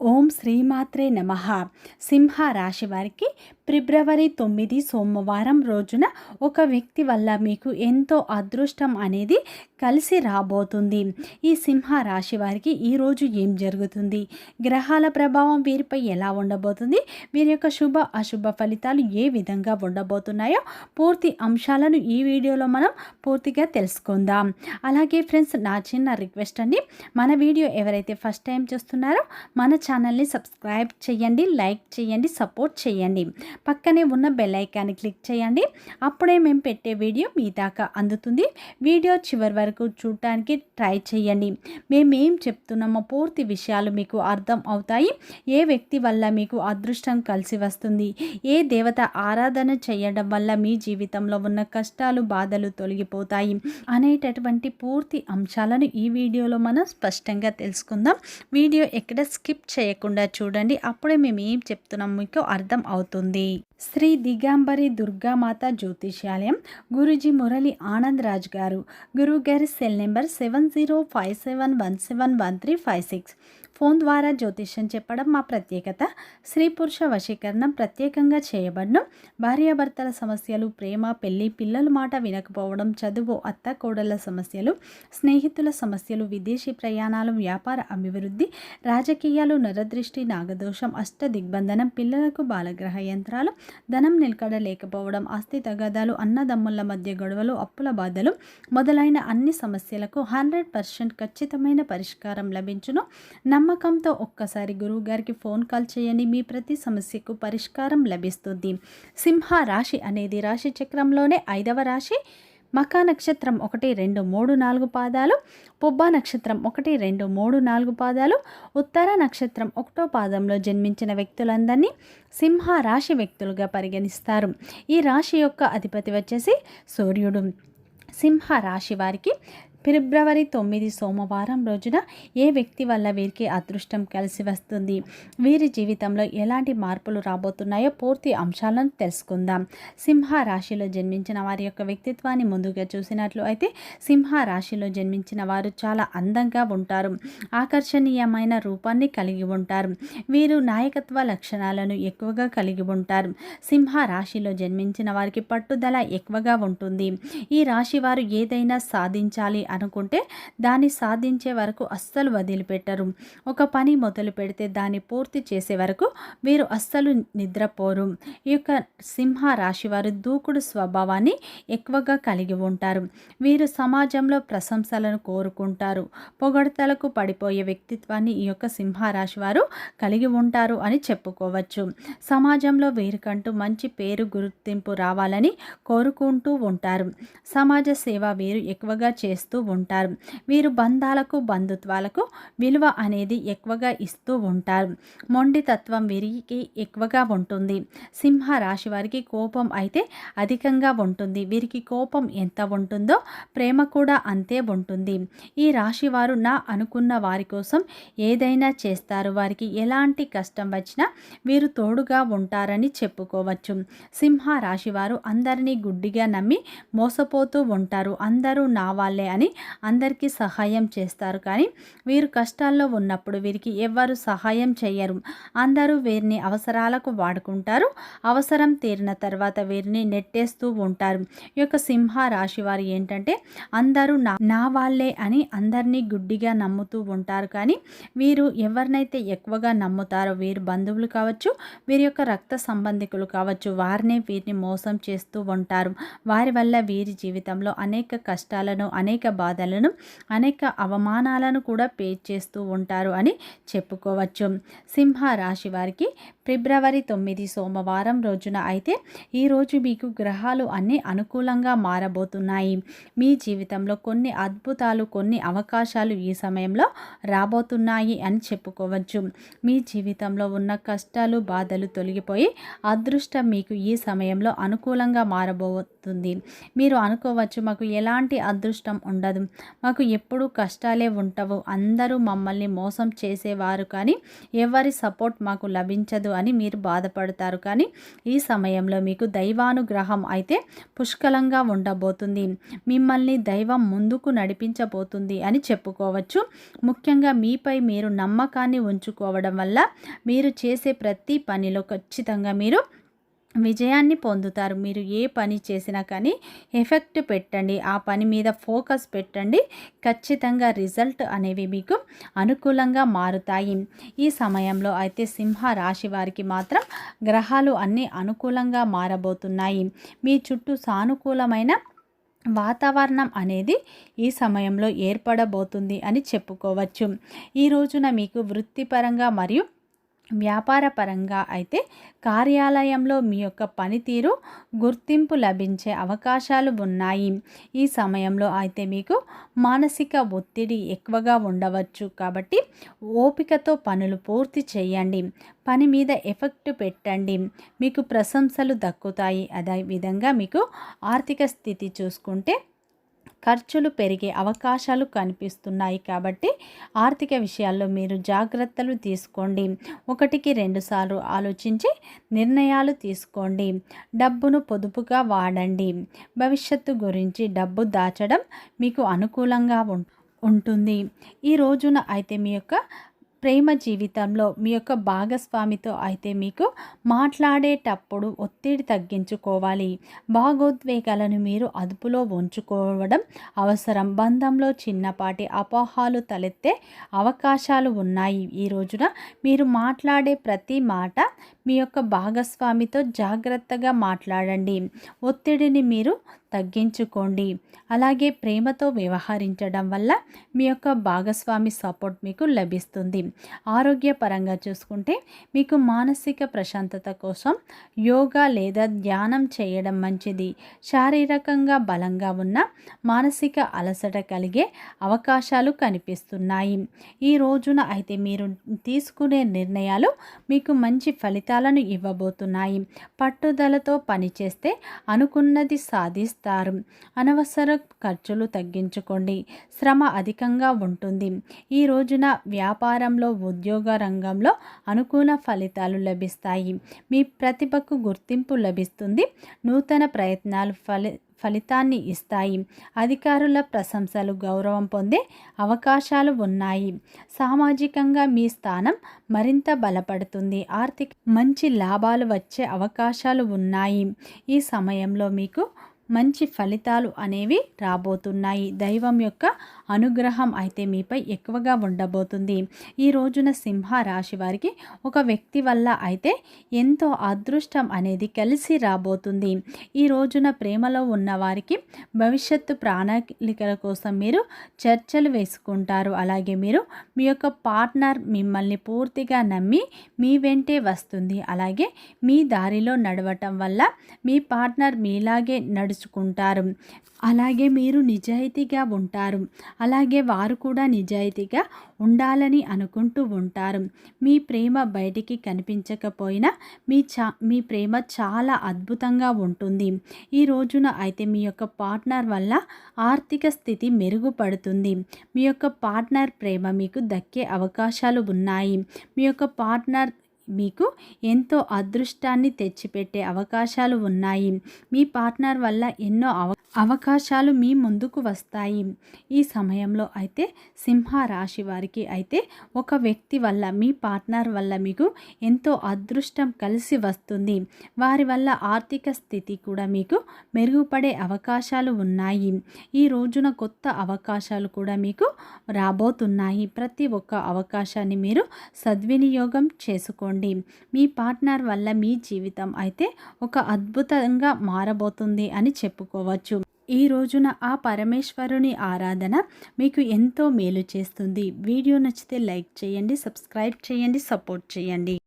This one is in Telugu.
ఓం శ్రీమాత్రే నమ. సింహ రాశి వారికి ఫిబ్రవరి తొమ్మిది సోమవారం రోజున ఒక వ్యక్తి వల్ల మీకు ఎంతో అదృష్టం అనేది కలిసి రాబోతుంది. ఈ సింహ రాశి వారికి ఈరోజు ఏం జరుగుతుంది? గ్రహాల ప్రభావం వీరిపై ఎలా ఉండబోతుంది? వీరి యొక్క శుభ అశుభ ఫలితాలు ఏ విధంగా ఉండబోతున్నాయో పూర్తి అంశాలను ఈ వీడియోలో మనం పూర్తిగా తెలుసుకుందాం. అలాగే ఫ్రెండ్స్ నా చిన్న రిక్వెస్ట్ అండి. మన వీడియో ఎవరైతే ఫస్ట్ టైం చూస్తున్నారో మన ఛానల్ని సబ్స్క్రైబ్ చేయండి లైక్ చేయండి సపోర్ట్ చేయండి. పక్కనే ఉన్న బెల్ ఐకాన్ని క్లిక్ చేయండి. అప్పుడే మేము పెట్టే వీడియో మీ దాకా అందుతుంది. వీడియో చివరి వరకు చూడటానికి ట్రై చేయండి. మేము ఏం చెప్తున్నామో పూర్తి విషయాలు మీకు అర్థం అవుతాయి. ఏ వ్యక్తి వల్ల మీకు అదృష్టం కలిసి వస్తుంది? ఏ దేవత ఆరాధన చేయడం వల్ల మీ జీవితంలో ఉన్న కష్టాలు బాధలు తొలగిపోతాయి? అనేటటువంటి పూర్తి అంశాలను ఈ వీడియోలో మనం స్పష్టంగా తెలుసుకుందాం. వీడియో ఎక్కడ స్కిప్ చేయకుండా చూడండి. అప్పుడే మేము ఏం చెప్తున్నాం మీకు అర్థం అవుతుంది. శ్రీ దిగాంబరి దుర్గామాత జ్యోతిష్యాలయం గురుజీ మురళి ఆనంద్ రాజ్ గారు. గురువు గారి cell number seven zero five seven one seven one three five six. Phone ద్వారా జ్యోతిష్యం చెప్పడం మా ప్రత్యేకత. స్త్రీ పురుష వశీకరణం ప్రత్యేకంగా చేయబడడం భార్యాభర్తల సమస్యలు ప్రేమ పెళ్ళి పిల్లల మాట వినకపోవడం చదువు అత్త కోడళ్ళ సమస్యలు స్నేహితుల సమస్యలు విదేశీ ప్రయాణాలు వ్యాపార అభివృద్ధి రాజకీయాలు నరదృష్టి నాగదోషం అష్ట దిగ్బంధనం పిల్లలకు బాలగ్రహ యంత్రాలు ధనం నిలకడ లేకపోవడం ఆస్తి తగాదాలు అన్నదమ్ముల మధ్య గొడవలు అప్పుల బాధలు మొదలైన అన్ని సమస్యలకు హండ్రెడ్ పర్సెంట్ ఖచ్చితమైన పరిష్కారం లభించును. నమ్మకంతో ఒక్కసారి గురువు గారికి ఫోన్ కాల్ చేయండి. మీ ప్రతి సమస్యకు పరిష్కారం లభిస్తుంది. సింహ రాశి అనేది రాశి చక్రంలోనే ఐదవ రాశి. మకా నక్షత్రం ఒకటి రెండు మూడు నాలుగు పాదాలు పుబ్బ నక్షత్రం ఒకటి రెండు మూడు నాలుగు పాదాలు ఉత్తర నక్షత్రం ఒకటో పాదంలో జన్మించిన వ్యక్తులందరినీ సింహ రాశి వ్యక్తులుగా పరిగణిస్తారు. ఈ రాశి యొక్క అధిపతి వచ్చేసి సూర్యుడు. సింహ రాశి వారికి ఫిబ్రవరి తొమ్మిది సోమవారం రోజున ఏ వ్యక్తి వల్ల వీరికి అదృష్టం కలిసి వస్తుంది? వీరి జీవితంలో ఎలాంటి మార్పులు రాబోతున్నాయో పూర్తి అంశాలను తెలుసుకుందాం. సింహ రాశిలో జన్మించిన వారి యొక్క వ్యక్తిత్వాన్ని ముందుగా చూసినట్లు అయితే సింహ రాశిలో జన్మించిన వారు చాలా అందంగా ఉంటారు. ఆకర్షణీయమైన రూపాన్ని కలిగి ఉంటారు. వీరు నాయకత్వ లక్షణాలను ఎక్కువగా కలిగి ఉంటారు. సింహ రాశిలో జన్మించిన వారికి పట్టుదల ఎక్కువగా ఉంటుంది. ఈ రాశి వారు ఏదైనా సాధించాలి అనుకుంటే దాన్ని సాధించే వరకు అస్సలు వదిలిపెట్టరు. ఒక పని మొదలు పెడితే దాన్ని పూర్తి చేసే వరకు వీరు అస్సలు నిద్రపోరు. ఈ యొక్క సింహ రాశి వారు దూకుడు స్వభావాన్ని ఎక్కువగా కలిగి ఉంటారు. వీరు సమాజంలో ప్రశంసలను కోరుకుంటారు. పొగడతలకు పడిపోయే వ్యక్తిత్వాన్ని ఈ యొక్క సింహరాశి వారు కలిగి ఉంటారు అని చెప్పుకోవచ్చు. సమాజంలో వీరికంటూ మంచి పేరు గుర్తింపు రావాలని కోరుకుంటూ ఉంటారు. సమాజ సేవ వీరు ఎక్కువగా చేస్తూ ఉంటారు. వీరు బంధాలకు బంధుత్వాలకు విలువ అనేది ఎక్కువగా ఇస్తూ ఉంటారు. మొండి తత్వం వీరికి ఎక్కువగా ఉంటుంది. సింహ రాశి వారికి కోపం అయితే అధికంగా ఉంటుంది. వీరికి కోపం ఎంత ఉంటుందో ప్రేమ కూడా అంతే ఉంటుంది. ఈ రాశి వారు నా అనుకున్న వారి కోసం ఏదైనా చేస్తారు. వారికి ఎలాంటి కష్టం వచ్చినా వీరు తోడుగా ఉంటారని చెప్పుకోవచ్చు. సింహ రాశి వారు అందరినీ గుడ్డిగా నమ్మి మోసపోతూ ఉంటారు. అందరూ నా వాళ్ళే అని అందరికీ సహాయం చేస్తారు. కానీ వీరు కష్టాల్లో ఉన్నప్పుడు వీరికి ఎవ్వరు సహాయం చేయరు అందరూ వీరిని అవసరాలకు వాడుకుంటారు. అవసరం తీరిన తర్వాత వీరిని నెట్టేస్తూ ఉంటారు. ఈ యొక్క సింహ రాశి వారు ఏంటంటే అందరూ నా నా వాళ్ళే అని అందరినీ గుడ్డిగా నమ్ముతూ ఉంటారు. కానీ వీరు ఎవరినైతే ఎక్కువగా నమ్ముతారో వీరు బంధువులు కావచ్చు వీరి యొక్క రక్త సంబంధికులు కావచ్చు వారినే వీరిని మోసం చేస్తూ ఉంటారు. వారి వల్ల వీరి జీవితంలో అనేక కష్టాలను అనేక బాధలను అనేక అవమానాలను కూడా పే చేస్తూ ఉంటారు అని చెప్పుకోవచ్చు. సింహ రాశి వారికి ఫిబ్రవరి తొమ్మిది సోమవారం రోజున అయితే ఈరోజు మీకు గ్రహాలు అన్నీ అనుకూలంగా మారబోతున్నాయి. మీ జీవితంలో కొన్ని అద్భుతాలు కొన్ని అవకాశాలు ఈ సమయంలో రాబోతున్నాయి అని చెప్పుకోవచ్చు. మీ జీవితంలో ఉన్న కష్టాలు బాధలు తొలగిపోయి అదృష్టం మీకు ఈ సమయంలో అనుకూలంగా మారబోతుంది. మీరు అనుకోవచ్చు మాకు ఎలాంటి అదృష్టం ఉండదు ఉండదు. మాకు ఎప్పుడూ కష్టాలే ఉంటావు. అందరూ మమ్మల్ని మోసం చేసేవారు కానీ ఎవరి సపోర్ట్ మాకు లభించదు అని మీరు బాధపడతారు. కానీ ఈ సమయంలో మీకు దైవానుగ్రహం అయితే పుష్కలంగా ఉండబోతుంది. మిమ్మల్ని దైవం ముందుకు నడిపించబోతుంది అని చెప్పుకోవచ్చు. ముఖ్యంగా మీపై మీరు నమ్మకాన్ని ఉంచుకోవడం వల్ల మీరు చేసే ప్రతి పనిలో ఖచ్చితంగా మీరు విజయాన్ని పొందుతారు. మీరు ఏ పని చేసినా కానీ ఎఫెక్ట్ పెట్టండి. ఆ పని మీద ఫోకస్ పెట్టండి. ఖచ్చితంగా రిజల్ట్ అనేవి మీకు అనుకూలంగా మారుతాయి. ఈ సమయంలో అయితే సింహ రాశి వారికి మాత్రం గ్రహాలు అన్నీ అనుకూలంగా మారబోతున్నాయి. మీ చుట్టూ సానుకూలమైన వాతావరణం అనేది ఈ సమయంలో ఏర్పడబోతుంది అని చెప్పుకోవచ్చు. ఈ రోజున మీకు వృత్తిపరంగా మరియు వ్యాపార పరంగా అయితే కార్యాలయంలో మీ యొక్క పనితీరు గుర్తింపు లభించే అవకాశాలు ఉన్నాయి. ఈ సమయంలో అయితే మీకు మానసిక ఒత్తిడి ఎక్కువగా ఉండవచ్చు. కాబట్టి ఓపికతో పనులు పూర్తి చేయండి. పని మీద ఎఫెక్ట్ పెట్టండి. మీకు ప్రశంసలు దక్కుతాయి. అదే విధంగా మీకు ఆర్థిక స్థితి చూసుకుంటే ఖర్చులు పెరిగే అవకాశాలు కనిపిస్తున్నాయి కాబట్టి ఆర్థిక విషయాల్లో మీరు జాగ్రత్తలు తీసుకోండి. ఒకటికి రెండుసార్లు ఆలోచించి నిర్ణయాలు తీసుకోండి. డబ్బును పొదుపుగా వాడండి. భవిష్యత్తు గురించి డబ్బు దాచడం మీకు అనుకూలంగా ఉంటుంది. ఈ రోజున అయితే మీ యొక్క ప్రేమ జీవితంలో మీ యొక్క భాగస్వామితో అయితే మీకు మాట్లాడేటప్పుడు ఒత్తిడి తగ్గించుకోవాలి. భాగోద్వేగాలను మీరు అదుపులో ఉంచుకోవడం అవసరం. బంధంలో చిన్నపాటి అపోహాలు తలెత్తే అవకాశాలు ఉన్నాయి. ఈ రోజున మీరు మాట్లాడే ప్రతి మాట మీ యొక్క భాగస్వామితో జాగ్రత్తగా మాట్లాడండి. ఒత్తిడిని మీరు తగ్గించుకోండి. అలాగే ప్రేమతో వ్యవహరించడం వల్ల మీ యొక్క భాగస్వామి సపోర్ట్ మీకు లభిస్తుంది. ఆరోగ్యపరంగా చూసుకుంటే మీకు మానసిక ప్రశాంతత కోసం యోగా లేదా ధ్యానం చేయడం మంచిది. శారీరకంగా బలంగా ఉన్న మానసిక అలసట కలిగే అవకాశాలు కనిపిస్తున్నాయి. ఈ రోజున అయితే మీరు తీసుకునే నిర్ణయాలు మీకు మంచి ఫలితాలను ఇవ్వబోతున్నాయి. పట్టుదలతో పనిచేస్తే అనుకున్నది సాధిస్తారు. అనవసర ఖర్చులు తగ్గించుకోండి. శ్రమ అధికంగా ఉంటుంది. ఈ రోజున వ్యాపారంలో ఉద్యోగ రంగంలో అనుకూల ఫలితాలు లభిస్తాయి. మీ ప్రతిభకు గుర్తింపు లభిస్తుంది. నూతన ప్రయత్నాలు ఫలి ఫలితాన్ని ఇస్తాయి. అధికారుల ప్రశంసలు గౌరవం పొందే అవకాశాలు ఉన్నాయి. సామాజికంగా మీ స్థానం మరింత బలపడుతుంది. ఆర్థిక మంచి లాభాలు వచ్చే అవకాశాలు ఉన్నాయి. ఈ సమయంలో మీకు మంచి ఫలితాలు అనేవి రాబోతున్నాయి. దైవం యొక్క అనుగ్రహం అయితే మీపై ఎక్కువగా ఉండబోతుంది. ఈ రోజున సింహ రాశి వారికి ఒక వ్యక్తి వల్ల అయితే ఎంతో అదృష్టం అనేది కలిసి రాబోతుంది. ఈ రోజున ప్రేమలో ఉన్న వారికి భవిష్యత్తు ప్రణాళికల కోసం మీరు చర్చలు వేసుకుంటారు. అలాగే మీరు మీ యొక్క పార్ట్నర్ మిమ్మల్ని పూర్తిగా నమ్మి మీ వెంటే వస్తుంది. అలాగే మీ దారిలో నడవటం వల్ల మీ పార్ట్నర్ మీలాగే నడుచు చేసుకుంటారు. అలాగే మీరు నిజాయితీగా ఉంటారు. అలాగే వారు కూడా నిజాయితీగా ఉండాలని అనుకుంటూ ఉంటారు. మీ ప్రేమ బయటికి కనిపించకపోయినా మీ చా మీ ప్రేమ చాలా అద్భుతంగా ఉంటుంది. ఈ రోజున అయితే మీ యొక్క పార్ట్నర్ వల్ల ఆర్థిక స్థితి మెరుగుపడుతుంది. మీ యొక్క పార్ట్నర్ ప్రేమ మీకు దక్కే అవకాశాలు ఉన్నాయి. మీ యొక్క పార్ట్నర్ మీకు ఎంతో అదృష్టాన్ని తెచ్చిపెట్టే అవకాశాలు ఉన్నాయి. మీ పార్ట్నర్ వల్ల ఎన్నో అవ అవకాశాలు మీ ముందుకు వస్తాయి. ఈ సమయంలో అయితే సింహ రాశి వారికి అయితే ఒక వ్యక్తి వల్ల మీ పార్ట్నర్ వల్ల మీకు ఎంతో అదృష్టం కలిసి వస్తుంది. వారి వల్ల ఆర్థిక స్థితి కూడా మీకు మెరుగుపడే అవకాశాలు ఉన్నాయి. ఈ రోజున కొత్త అవకాశాలు కూడా మీకు రాబోతున్నాయి. ప్రతి ఒక్క అవకాశాన్ని మీరు సద్వినియోగం చేసుకోండి. చేసుకోండి. మీ పార్ట్నర్ వల్ల మీ జీవితం అయితే ఒక అద్భుతంగా మారబోతుంది అని చెప్పుకోవచ్చు. ఈ రోజున ఆ పరమేశ్వరుని ఆరాధన మీకు ఎంతో మేలు చేస్తుంది. వీడియో నచ్చితే లైక్ చేయండి సబ్స్క్రైబ్ చేయండి సపోర్ట్ చేయండి.